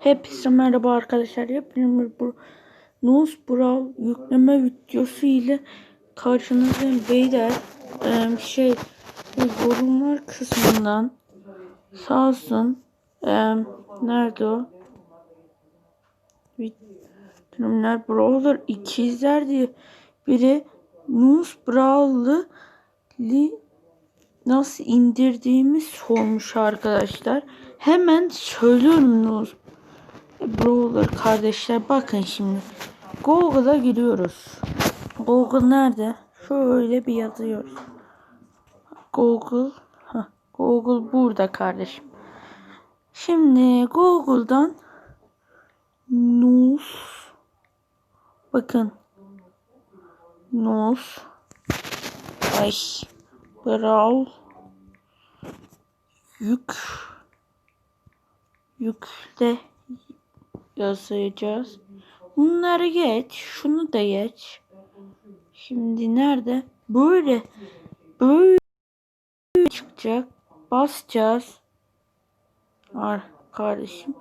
Hepinize merhaba arkadaşlar. Hepiniz bu Nose Brawl yükleme videosu ile karşınızdayım. Beyler şey yorumlar kısmından sağ olsun nerede o? Yorumlar Brawler ikizler diye biri Nose Brawl'ı li nasıl indirdiğimi sormuş arkadaşlar. Hemen söylüyorum Nose Brawler kardeşler bakın şimdi. Google'a giriyoruz. Google nerede? Şöyle bir yazıyoruz. Google. Heh, Google burada kardeşim. Şimdi Google'dan Nus bakın Nus ay Brawl yük yükle yazacağız. Bunları geç. Şunu da geç. Şimdi nerede? Böyle. Böyle çıkacak. Basacağız. Ar kardeşim.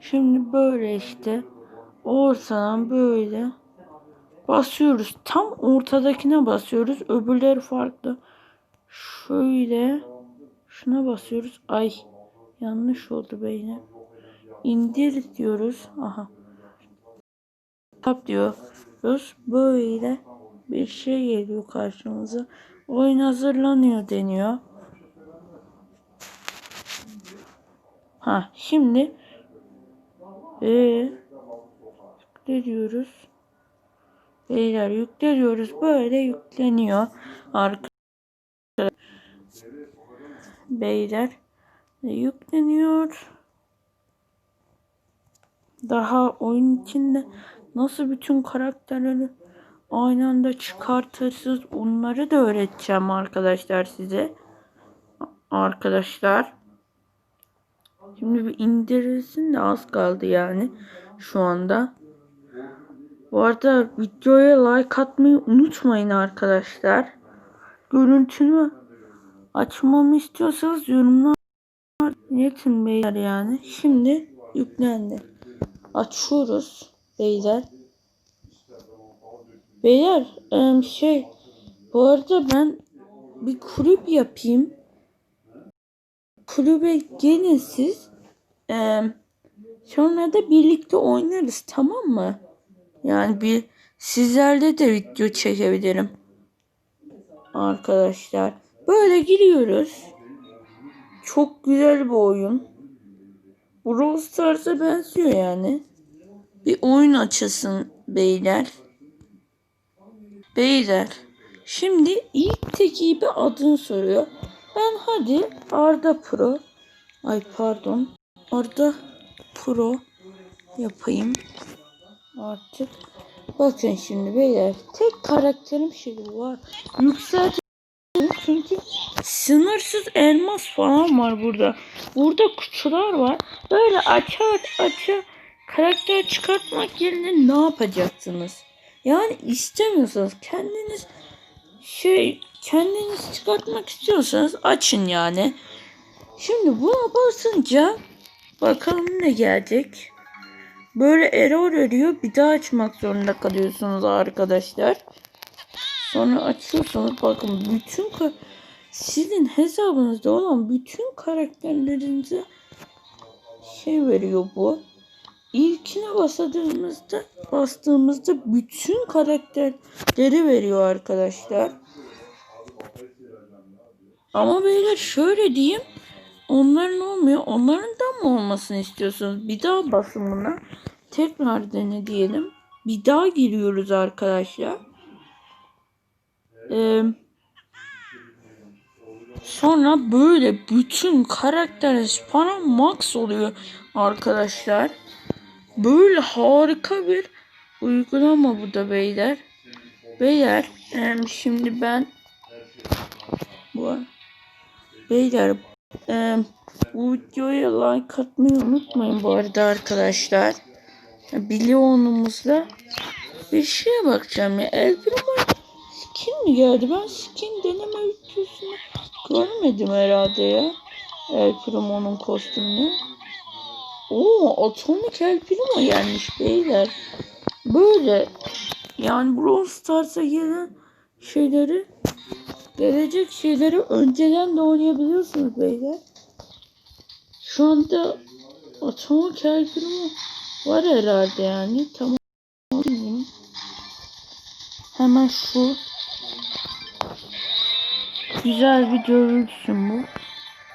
Şimdi böyle işte. Ortadan böyle. Basıyoruz. Tam ortadakine basıyoruz. Öbürleri farklı. Şöyle. Şuna basıyoruz. Ay. Yanlış oldu beyler. İndir diyoruz. Aha. Tap diyoruz. Böyle bir şey geliyor karşımıza. Oyun hazırlanıyor deniyor. Ha şimdi ee, yükle diyoruz. Beyler yükle diyoruz. Böyle yükleniyor. Arkadaşlar beyler yükleniyor. Daha oyun içinde nasıl bütün karakterleri aynı anda çıkartırsınız onları da öğreteceğim arkadaşlar size. Arkadaşlar. Şimdi bir indirilsin de az kaldı yani şu anda. Bu arada videoya like atmayı unutmayın arkadaşlar. Görüntümü açmamı istiyorsanız yorumlar iletin beyler yani. Şimdi yüklendi. Açıyoruz beyler. Beyler şey bu arada ben bir kulüp yapayım. Kulübe gelin siz. Sonra da birlikte oynarız tamam mı? Yani bir sizlerle de video çekebilirim. Arkadaşlar. Böyle giriyoruz. Çok güzel bir oyun. Brawl Stars'a benziyor yani. Bir oyun açılsın beyler. Beyler. Şimdi ilk tekibi adını soruyor. Ben hadi Arda Pro. Ay pardon. Arda Pro yapayım. Artık. Bakın şimdi beyler. Tek karakterim şimdi var. Yükselt çünkü sınırsız elmas falan var burada. Burada kutular var. Böyle açar açar karakter çıkartmak yerine ne yapacaksınız? Yani istemiyorsanız kendiniz şey kendiniz çıkartmak istiyorsanız açın yani. Şimdi buna basınca bakalım ne gelecek. Böyle error veriyor. Bir daha açmak zorunda kalıyorsunuz arkadaşlar. Sonra açıyorsunuz bakın bütün sizin hesabınızda olan bütün karakterlerinize şey veriyor bu. İlkine bastığımızda bastığımızda bütün karakterleri veriyor arkadaşlar. Ama beyler şöyle diyeyim. Onların olmuyor. Onların da mı olmasını istiyorsunuz? Bir daha basın buna. Tekrar dene diyelim. Bir daha giriyoruz arkadaşlar. Ee, sonra böyle bütün karakter para max oluyor arkadaşlar. Böyle harika bir uygulama bu da beyler. Beyler şimdi ben bu beyler bu videoya like atmayı unutmayın bu arada arkadaşlar. Milyonumuzla bir şeye bakacağım ya. El skin mi geldi? Ben skin deneme videosunu görmedim herhalde ya. El Primo'nun kostümünü. Oo Atomic El Primo gelmiş beyler. Böyle yani Brawl Stars'a gelen şeyleri gelecek şeyleri önceden de oynayabiliyorsunuz beyler. Şu anda Atomic El Primo var herhalde yani. Tamam. Hemen şu güzel bir görüntüsün bu.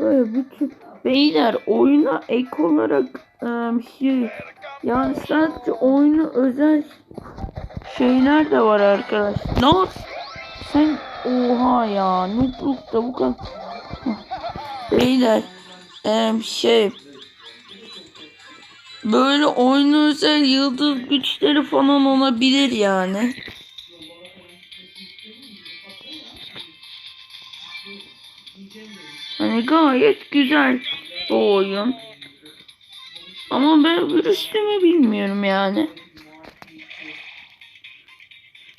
Böyle bütün beyler oyuna ek olarak em, şey yani sadece oyunu özel şeyler de var arkadaş. Ne Sen oha ya nutluk da bu kadar. Beyler em, şey böyle oyunu özel yıldız güçleri falan olabilir yani. Gayet güzel bu oyun. Ama ben virüslümü bilmiyorum yani.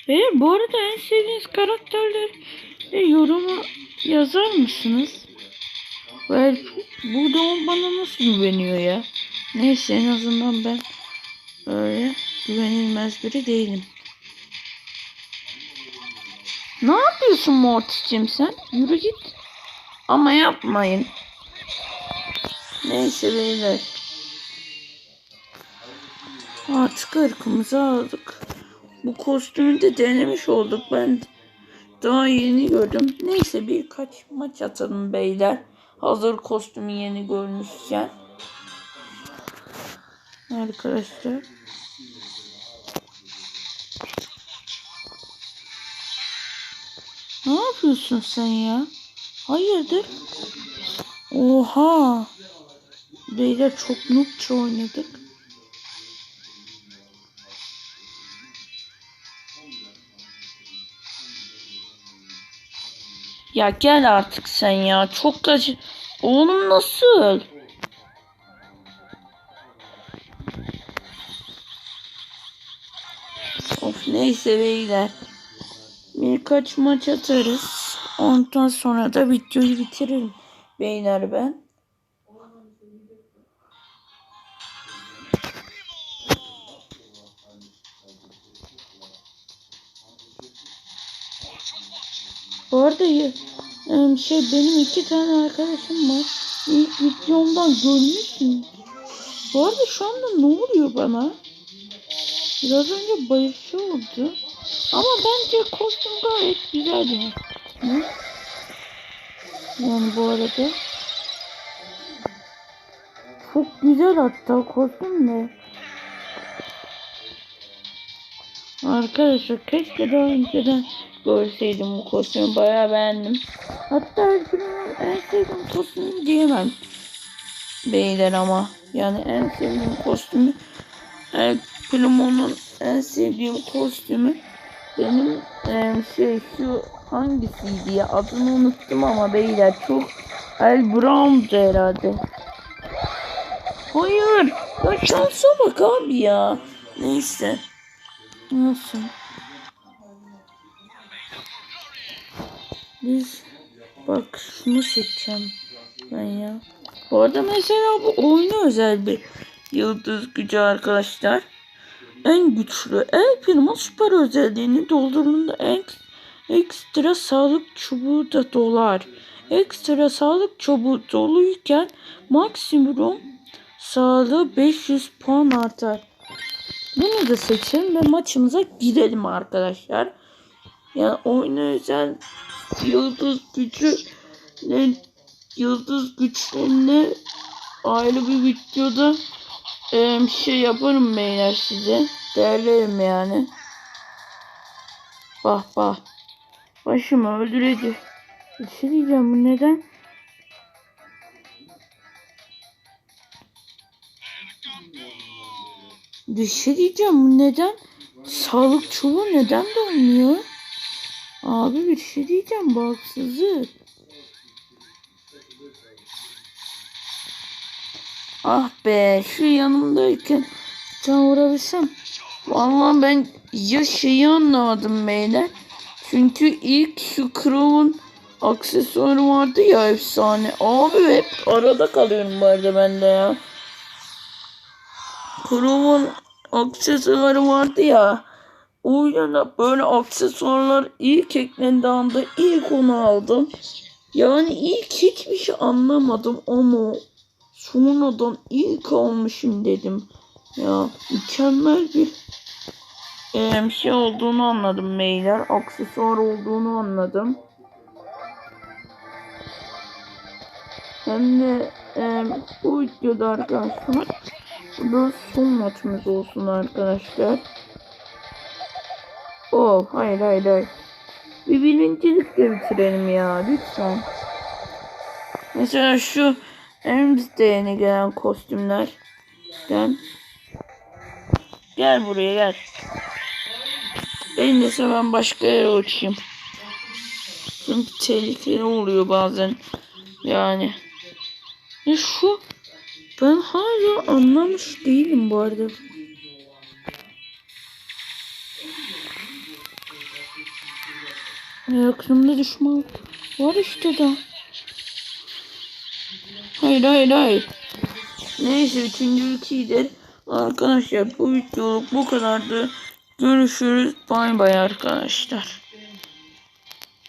Ve bu arada en sevdiğiniz karakterleri yoruma yazar mısınız? Belki bu da bana nasıl güveniyor ya? Neyse en azından ben öyle güvenilmez biri değilim. Ne yapıyorsun Mortis'cim sen? Yürü git. Ama yapmayın. Neyse beyler. Artık ırkımızı aldık. Bu kostümü de denemiş olduk. Ben daha yeni gördüm. Neyse birkaç maç atalım beyler. Hazır kostümü yeni görmüşken. Arkadaşlar. Ne yapıyorsun sen ya? Hayırdır? Oha. Beyler çok noobça oynadık. Ya gel artık sen ya. Çok acı. Oğlum nasıl? Of neyse beyler. Birkaç maç atarız. Ondan sonra da videoyu bitiririm. Beyler ben. Bu arada şey benim iki tane arkadaşım var. İlk videomdan görmüşsün. Bu arada şu anda ne oluyor bana? Biraz önce bayışı oldu. Ama bence kostüm gayet güzel ya. Yani bu arada. Çok güzel hatta kostüm de. Arkadaşlar keşke daha önceden görseydim bu kostümü bayağı beğendim. Hatta en sevdiğim kostümü diyemem. Beyler ama yani en sevdiğim kostümü El Primo'nun en sevdiğim kostümü benim em, şey şu hangisiydi ya adını unuttum ama beyler çok El Brown'du herhalde. Hayır. Ya şansa bak abi ya. Neyse. Nasıl? Biz bak şunu seçeceğim ben ya. Bu arada mesela bu oyuna özel bir yıldız gücü arkadaşlar. En güçlü El Primo süper özelliğini doldurduğunda en ekstra sağlık çubuğu da dolar. Ekstra sağlık çubuğu doluyken maksimum sağlığı 500 puan artar. Bunu da seçelim ve maçımıza girelim arkadaşlar. Yani oyuna özel yıldız gücü ne yıldız güçlerini ayrı bir videoda em, şey yaparım beyler size. Derlerim yani. Bah bah. Başımı öldürecek. Bir şey diyeceğim bu neden? Bir şey diyeceğim bu neden? Sağlık çubuğu neden dolmuyor? Abi bir şey diyeceğim bu haksızlık. Ah be şu yanımdayken can vurabilsem. Vallahi ben ya şeyi anlamadım beyler. Çünkü ilk şu Crow'un aksesuarı vardı ya efsane. Abi hep arada kalıyorum bu arada ben de ya. Kurum'un aksesuarı vardı ya. O yüzden de böyle aksesuarlar ilk eklendiği anda ilk onu aldım. Yani ilk hiçbir şey anlamadım ama sonradan ilk almışım dedim. Ya mükemmel bir em, şey olduğunu anladım beyler. Aksesuar olduğunu anladım. Hem de em, bu videoda arkadaşlar bu da son maçımız olsun arkadaşlar. Oh hayır hayır hayır. Bir birincilikle bitirelim ya lütfen. Mesela şu elimizde yeni gelen kostümlerden. Gel buraya gel. En iyisi ben başka yere uçayım. Çünkü tehlikeli oluyor bazen. Yani. Ya şu ben hala anlamış değilim bu arada. Yakınımda düşman var işte da. Hayır hayır hayır. Neyse üçüncülük iyidir. Arkadaşlar bu videoluk bu kadardı. Görüşürüz. Bay bay arkadaşlar.